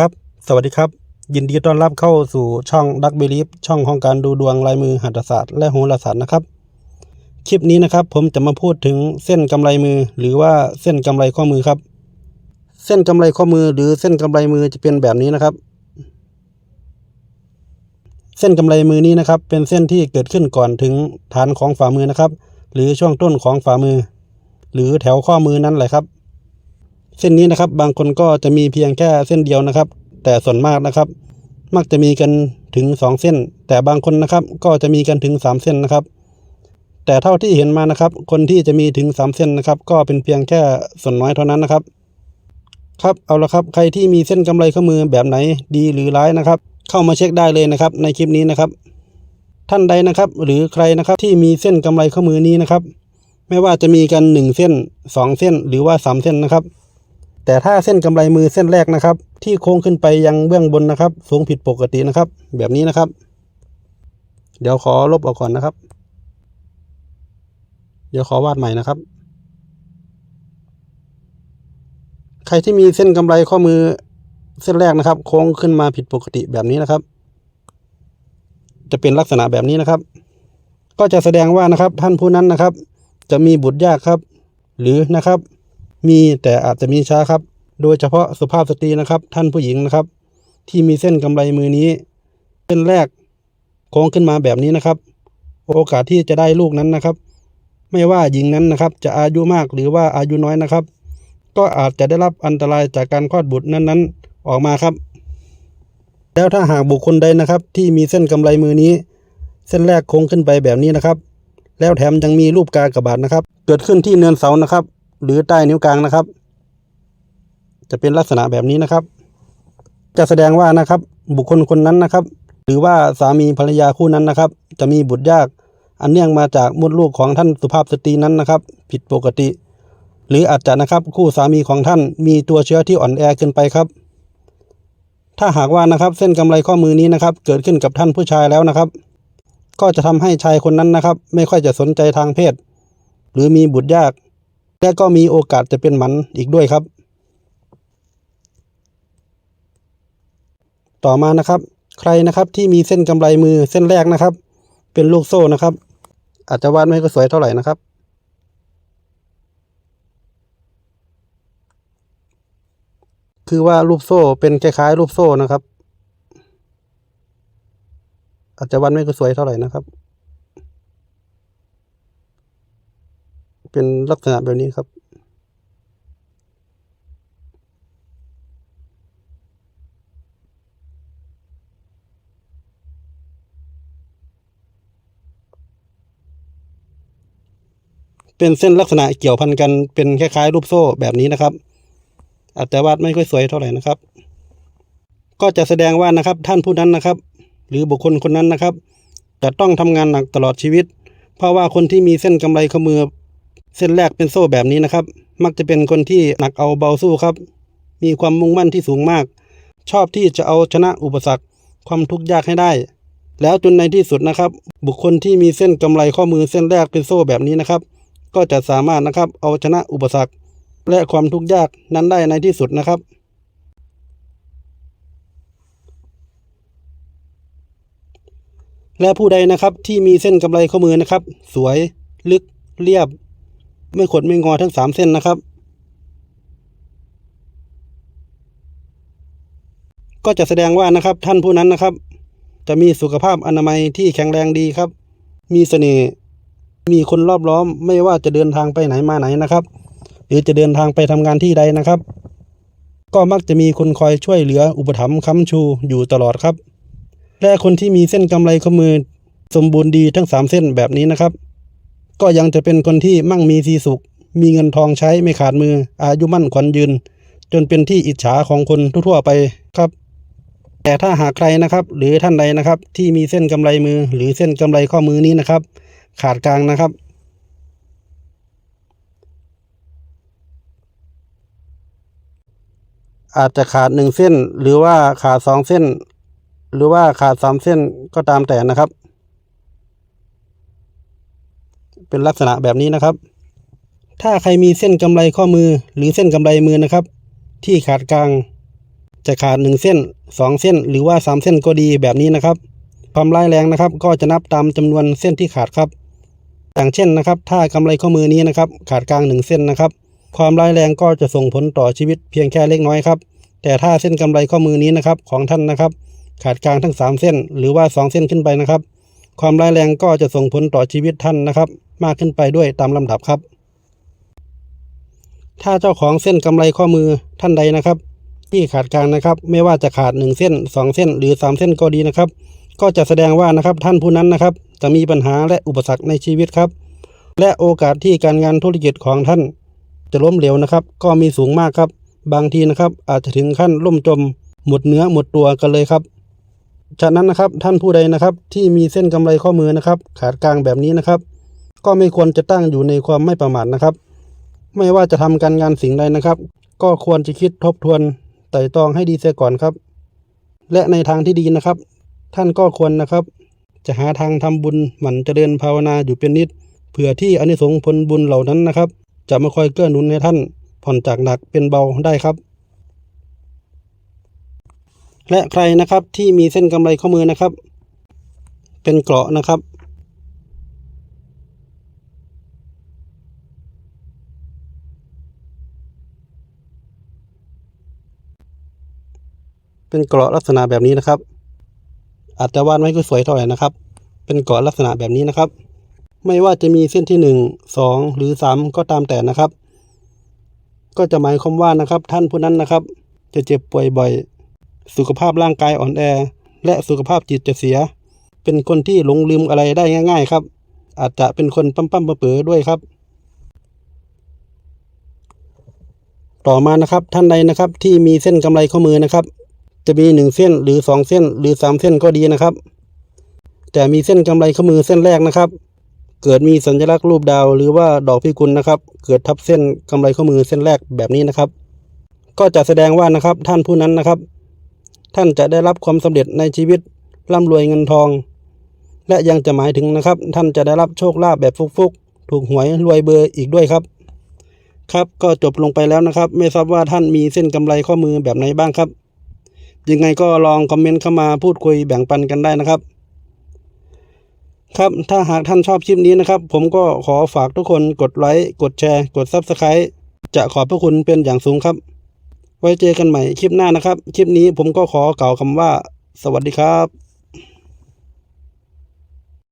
ครับ สวัสดีครับ ยินดีต้อนรับเข้าสู่ช่องดักเบลีฟช่องของการดูดวงลายมือหัตถศาสตร์และโหราศาสตร์นะครับ คลิปนี้นะครับ ผมจะมาพูดถึงเส้นกำไรมือ หรือว่าเส้นกำไรข้อมือครับ เส้นกำไรข้อมือหรือเส้นกำไรมือจะเป็นแบบนี้นะครับ เส้นกำไรมือนี้นะครับ เป็นเส้นที่เกิดขึ้นก่อนถึงฐานของฝ่ามือนะครับ หรือช่วงต้นของฝ่ามือ หรือแถวข้อมือนั่นแหละครับ เส้นนี้นะครับ บางคนก็จะมีเพียงแค่เส้นเดียวนะครับ แต่ส่วนมากนะครับ มักจะมีกันถึงสองเส้น แต่บางคนนะครับก็จะมีกันถึงสามเส้นนะครับ แต่เท่าที่เห็นมานะครับ คนที่จะมีถึงสามเส้นนะครับ ก็เป็นเพียงแค่ส่วนน้อยเท่านั้นนะครับ ครับเอาละครับใครที่มีเส้นกำไรข้อมือแบบไหนดีหรือร้ายนะครับ เข้ามาเช็คได้เลยนะครับ ในคลิปนี้นะครับ ท่านใดนะครับ หรือใครนะครับที่มีเส้นกำไรข้อมือนี้นะครับ ไม่ว่าจะมีกันหนึ่งเส้นสองเส้นหรือว่าสามเส้นนะครับ แต่ถ้าเส้นกำไรมือเส้นแรกนะครับ ที่โค้งขึ้นไปยังเบื้องบนนะครับ สูงผิดปกตินะครับ แบบนี้นะครับ เดี๋ยวขอลบออกก่อนนะครับ เดี๋ยวขอวาดใหม่นะครับ ใครที่มีเส้นกำไรข้อมือเส้นแรกนะครับ โค้งขึ้นมาผิดปกติแบบนี้นะครับ จะเป็นลักษณะแบบนี้นะครับ ก็จะแสดงว่านะครับท่านผู้นั้นนะครับ จะมีบุตรยากครับ หรือนะครับ มีแต่อาจจะมีช้าครับ โดยเฉพาะสุภาพสตรีนะครับ ท่านผู้หญิงนะครับ ที่มีเส้นกำไรมือนี้ เส้นแรกโค้งขึ้นมาแบบนี้นะครับ โอกาสที่จะได้ลูกนั้นนะครับ ไม่ว่าหญิงนั้นนะครับ จะอายุมากหรือว่าอายุน้อยนะครับ ก็อาจจะได้รับอันตรายจากการคลอดบุตรนั้นๆ ออกมาครับ แล้วถ้าหากบุคคลใดนะครับ ที่มีเส้นกำไรมือนี้ เส้นแรกโค้งขึ้นไปแบบนี้นะครับ แล้วแถมยังมีรูปกากระบาทนะครับ เกิดขึ้นที่เนินเสานะครับ หรือใต้นิ้วกลางนะครับ จะเป็นลักษณะแบบนี้นะครับ จะแสดงว่านะครับ บุคคลคนนั้นนะครับ หรือว่าสามีภรรยาคู่นั้นนะครับ จะมีบุตรยากอันเนื่องมาจากมดลูกของท่านสุภาพสตรีนั้นนะครับ ผิดปกติ หรืออาจจะนะครับคู่สามีของท่านมีตัวเชื้อที่อ่อนแอเกินไปครับ ถ้าหากว่านะครับเส้นกำไรข้อมือนี้นะครับ เกิดขึ้นกับท่านผู้ชายแล้วนะครับ ก็จะทำให้ชายคนนั้นนะครับ ไม่ค่อยจะสนใจทางเพศ หรือมีบุตรยาก และก็มีโอกาสจะเป็นหมันอีกด้วยครับ ต่อมานะครับ ใครนะครับที่มีเส้นกำไรมือเส้นแรกนะครับ เป็นลูกโซ่นะครับ อาจจะวาดไม่ก็สวยเท่าไหร่นะครับ คือว่ารูปโซ่เป็นคล้ายๆ รูปโซ่นะครับ อาจจะวาดไม่ก็สวยเท่าไหร่นะครับ เป็นลักษณะแบบนี้ครับ เป็นเส้นลักษณะเกี่ยวพันกันเป็นคล้ายๆรูปโซ่แบบนี้นะครับ อาจจะวาดไม่ค่อยสวยเท่าไหร่นะครับ ก็จะแสดงว่านะครับท่านผู้นั้นนะครับ หรือบุคคลคนนั้นนะครับจะต้องทำงานหนักตลอดชีวิต เพราะว่าคนที่มีเส้นกำไรข้อมือ เส้นแรกเป็นโซ่แบบนี้นะครับ มักจะเป็นคนที่หนักเอาเบาสู้ครับ มีความมุ่งมั่นที่สูงมาก ชอบที่จะเอาชนะอุปสรรค ความทุกข์ยากให้ได้ แล้วจนในที่สุดนะครับ บุคคลที่มีเส้นกำไรข้อมือเส้นแรกเป็นโซ่แบบนี้นะครับ ก็จะสามารถนะครับเอาชนะอุปสรรค และความทุกข์ยากนั้นได้ในที่สุดนะครับ และผู้ใดนะครับที่มีเส้นกำไรข้อมือนะครับ สวยลึกเรียบ ไม่ขดไม่งอทั้งสามเส้นนะครับ ก็จะแสดงว่านะครับท่านผู้นั้นนะครับ จะมีสุขภาพอนามัยที่แข็งแรงดีครับ มีเสน่ห์มีคนรอบล้อมไม่ว่าจะเดินทางไปไหนมาไหนนะครับ หรือจะเดินทางไปทำงานที่ใดนะครับ ก็มักจะมีคนคอยช่วยเหลืออุปถัมภ์ค้ำชูอยู่ตลอดครับ และคนที่มีเส้นกำไรข้อมือสมบูรณ์ดีทั้งสามเส้นแบบนี้นะครับ ก็ยังจะเป็นคนที่มั่งมีสีสุข มีเงินทองใช้ไม่ขาดมือ อายุมั่นขวัญยืน จนเป็นที่อิจฉาของคนทั่วไปครับ แต่ถ้าหากใครนะครับ หรือท่านใดนะครับ ที่มีเส้นกำไรมือ หรือเส้นกำไรข้อมือนี้นะครับ ขาดกลางนะครับอาจจะขาดหนึ่งเส้น หรือว่าขาดสองเส้น หรือว่าขาดสามเส้นก็ตามแต่นะครับ เป็นลักษณะแบบนี้นะครับ ถ้าใครมีเส้นกำไรข้อมือหรือเส้นกำไรมือนะครับ ที่ขาดกลาง จะขาดหนึ่งเส้นสองเส้น หรือว่าสามเส้นก็ดีแบบนี้นะครับ ความร้ายแรงนะครับ ก็จะนับตามจำนวนเส้นที่ขาดครับอย่างเช่นนะครับ ถ้ากำไรข้อมือนี้นะครับ ขาดกลางหนึ่งเส้นนะครับ ความร้ายแรงก็จะส่งผลต่อชีวิตเพียงแค่เล็กน้อยครับ แต่ถ้าเส้นกำไรข้อมือนี้นะครับของท่านนะครับ ขาดกลางทั้งสามเส้น หรือว่าสองเส้นขึ้นไปนะครับ ความร้ายแรงก็จะส่งผลต่อชีวิตท่านนะครับ มากขึ้นไปด้วยตามลำดับครับ ถ้าเจ้าของเส้นกำไรข้อมือท่านใดนะครับ ที่ขาดกลางนะครับ ไม่ว่าจะขาดหนึ่งเส้นสองเส้น หรือสามเส้นก็ดีนะครับ ก็จะแสดงว่านะครับท่านผู้นั้นนะครับ จะมีปัญหาและอุปสรรคในชีวิตครับ และโอกาสที่การงานธุรกิจของท่าน จะล้มเหลวนะครับ ก็มีสูงมากครับ บางทีนะครับอาจจะถึงขั้นล่มจม หมดเนื้อหมดตัวกันเลยครับ ฉะนั้นนะครับท่านผู้ใดนะครับที่มีเส้นกำไรข้อมือนะครับ ขาดกลางแบบนี้นะครับ ก็ไม่ควรจะตั้งอยู่ในความไม่ประมาทนะครับ ไม่ว่าจะทำการงานสิ่งใดนะครับ ก็ควรจะคิดทบทวนไต่ตรองให้ดีเสียก่อนครับ และในทางที่ดีนะครับ ท่านก็ควรนะครับ จะหาทางทำบุญหมั่นเจริญภาวนาอยู่เป็นนิดเผื่อที่อนิสงส์ผลบุญเหล่านั้นนะครับ จะมาคอยเกื้อหนุนให้ท่านผ่อนจากหนักเป็นเบาได้ครับ และใครนะครับที่มีเส้นกำไรข้อมือนะครับ เป็นเกราะนะครับ เป็นเกราะลักษณะแบบนี้นะครับ อาจจะวาดไม่ค่อยสวยเท่าไหร่นะครับ เป็นเกราะลักษณะแบบนี้นะครับ ไม่ว่าจะมีเส้นที่หนึ่งสองหรือสามก็ตามแต่นะครับ ก็จะหมายความว่านะครับ ท่านผู้นั้นนะครับ จะเจ็บป่วยบ่อย สุขภาพร่างกายอ่อนแอ และสุขภาพจิตจะเสีย เป็นคนที่หลงลืมอะไรได้ง่าย ๆ ครับ อาจจะเป็นคนปั้มปั้มเป๋อๆด้วยครับ ต่อมานะครับท่านใดนะครับที่มีเส้นกำไรข้อมือนะครับ จะมีหนึ่งเส้นหรือสองเส้นหรือสามเส้นก็ดีนะครับ แต่มีเส้นกำไรข้อมือเส้นแรกนะครับ เกิดมีสัญลักษณ์รูปดาวหรือว่าดอกพิกุลนะครับ เกิดทับเส้นกำไรข้อมือเส้นแรกแบบนี้นะครับ ก็จะแสดงว่านะครับท่านผู้นั้นนะครับ ท่านจะได้รับความสำเร็จในชีวิตร่ำรวยเงินทอง และยังจะหมายถึงนะครับ ท่านจะได้รับโชคลาภแบบฟุกๆ ถูกหวยรวยเบอร์อีกด้วยครับ ครับก็จบลงไปแล้วนะครับ ไม่ทราบว่าท่านมีเส้นกำไรข้อมือแบบไหนบ้างครับ ยังไงก็ลองคอมเมนต์เข้ามาพูดคุยแบ่งปันกันได้นะครับครับถ้าหากท่านชอบคลิปนี้นะครับ ผมก็ขอฝากทุกคนกดไลค์ กดแชร์ กด Subscribe จะขอบพระคุณเป็นอย่างสูงครับ ไว้เจอกันใหม่คลิปหน้านะครับ คลิปนี้ผมก็ขอกล่าวคำว่า สวัสดีครับ